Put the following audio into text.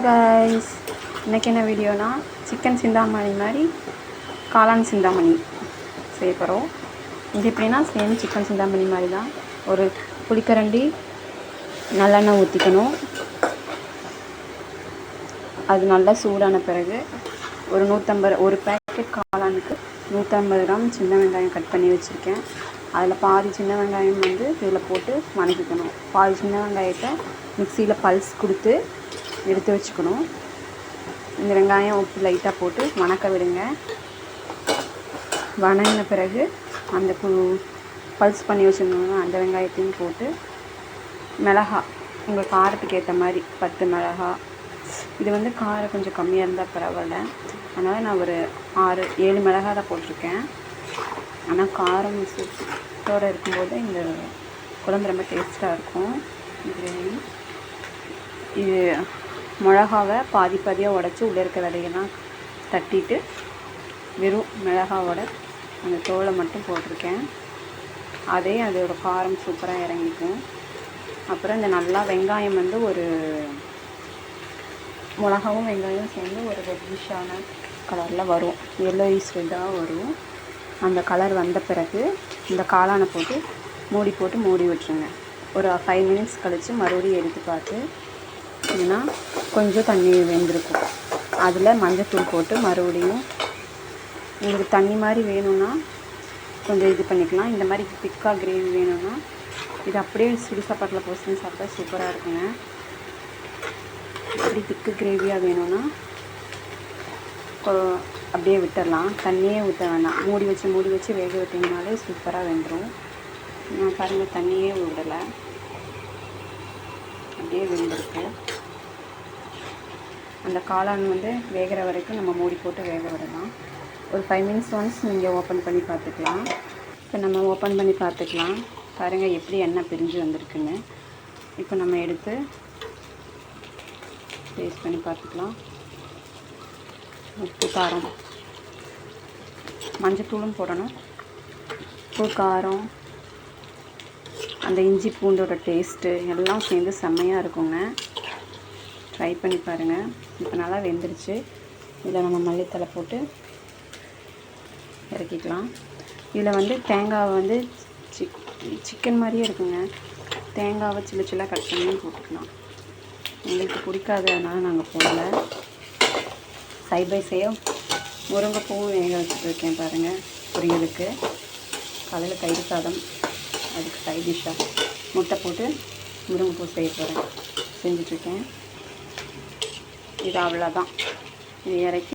Guys இன்றைக்கி என்ன வீடியோனா chicken Chintamani மாதிரி காளான் சிந்தாமணி செய்ய போகிறோம் இது எப்படின்னா சேம் சிக்கன் சிந்தாமணி மாதிரி தான் ஒரு புளிக்கரண்டி நல்லெண்ணெய் ஊற்றிக்கணும் அது நல்லா சூடான பிறகு ஒரு நூற்றம்பது ஒரு பேக்கெட் காளானுக்கு நூற்றம்பது கிராம் சின்ன வெங்காயம் கட் பண்ணி வச்சுருக்கேன். அதில் பாதி சின்ன வெங்காயம் வந்து இதில் போட்டு வணக்கிக்கணும் பாதி சின்ன வெங்காயத்தை மிக்சியில் பல்ஸ் கொடுத்து எடுத்து வச்சுக்கணும். இந்த வெங்காயம் உப்பு லைட்டாக போட்டு வணக்க விடுங்க. வணங்கின பிறகு அந்த கு பல்ஸ் பண்ணி வச்சுருந்தோம்னா அந்த வெங்காயத்தையும் போட்டு மிளகா உங்கள் காரத்துக்கு ஏற்ற மாதிரி பத்து மிளகா. இது வந்து காரம் கொஞ்சம் கம்மியாக இருந்தால் பரவாயில்ல. அதனால் நான் ஒரு ஆறு ஏழு மிளகா தான் போட்டிருக்கேன். ஆனால் காரம் சூப்போடு இருக்கும்போது இந்த குழம்பு ரொம்ப டேஸ்ட்டாக இருக்கும். இது மிளகாவை பாதி பாதியாக உடச்சி உள்ளே இருக்க விதையெல்லாம் தட்டிட்டு வெறும் மிளகாவோட அந்த தோலை மட்டும் போட்டிருக்கேன். அதே அதோட காரம் சூப்பராக இறங்கிக்கும். அப்புறம் இந்த நல்லா வெங்காயம் வந்து ஒரு மிளகாவும் வெங்காயம் சேர்ந்து ஒரு ரெட்டிஷான கலரில் வரும். எல்லோயிஸ் ரெட்டாக வரும். அந்த கலர் வந்த பிறகு இந்த காளானை போட்டு மூடி போட்டு மூடி விட்டுருங்க. ஒரு ஃபைவ் மினிட்ஸ் கழித்து மறுபடியும் எடுத்து பார்த்து ஏன்னா கொஞ்சம் தண்ணி வெந்திருக்கும். அதில் மஞ்சத்தூள் போட்டு மறுபடியும் உங்களுக்கு தண்ணி மாதிரி வேணும்னா கொஞ்சம் இது பண்ணிக்கலாம். இந்த மாதிரி திக்காக கிரேவி வேணும்னா இது அப்படியே சுடு சாப்பாட்டில் போட்டு சாப்பிட்டா சூப்பராக இருக்குங்க. அப்படி திக்கு கிரேவியாக வேணும்னா அப்படியே விட்டுடலாம் தண்ணியே ஊற்ற வேணாம். மூடி வச்சு மூடி வச்சு வேக விட்டிங்கனாலே சூப்பராக வெந்துடும் நான் பாருங்கள் தண்ணியே விடலை அப்படியே வெந்திருக்கு. அந்த காளான் வந்து வேகிற வரைக்கும் நம்ம மூடி போட்டு வேக விடலாம். ஒரு ஃபைவ் மினிட்ஸ் ஒன்ஸ் நீங்கள் ஓப்பன் பண்ணி பார்த்துக்கலாம். இப்போ நம்ம ஓப்பன் பண்ணி பார்த்துக்கலாம். பாருங்கள் எப்படி எண்ணெய் பிரிஞ்சு வந்திருக்குன்னு. இப்போ நம்ம எடுத்து டேஸ்ட் பண்ணி பார்த்துக்கலாம். உப்பு காரம். மஞ்சத்தூளும் போடணும். உப்பு காரம். அந்த இஞ்சி பூண்டோட டேஸ்ட்டு எல்லாம் சேர்ந்து செம்மையாக இருக்குங்க. ட்ரை பண்ணி பாருங்கள் இப்போ நல்லா வெந்துருச்சு. இதில் நம்ம மல்லித்தலை போட்டு இறக்கிக்கலாம். இதில் வந்து தேங்காவை வந்து சிக் சிக்கன் மாதிரியே இருக்குங்க. தேங்காவை சின்ன சில்லாக கட் பண்ணி போட்டுக்கலாம். எங்களுக்கு பிடிக்காததுனால நாங்கள் போடல. சைட் பை சைடும் முருங்கைப்பூவும் வேக வச்சுருக்கேன் பாருங்கள் பொரியலுக்கு. காலையில் தயிர் சாதம் அதுக்கு சைட் டிஷ்ஷாக முட்டை போட்டு முருங்கைப்பூ செய்ய போகிறேன் செஞ்சிட்ருக்கேன் இது அவ்வளோதான் இது இறக்கி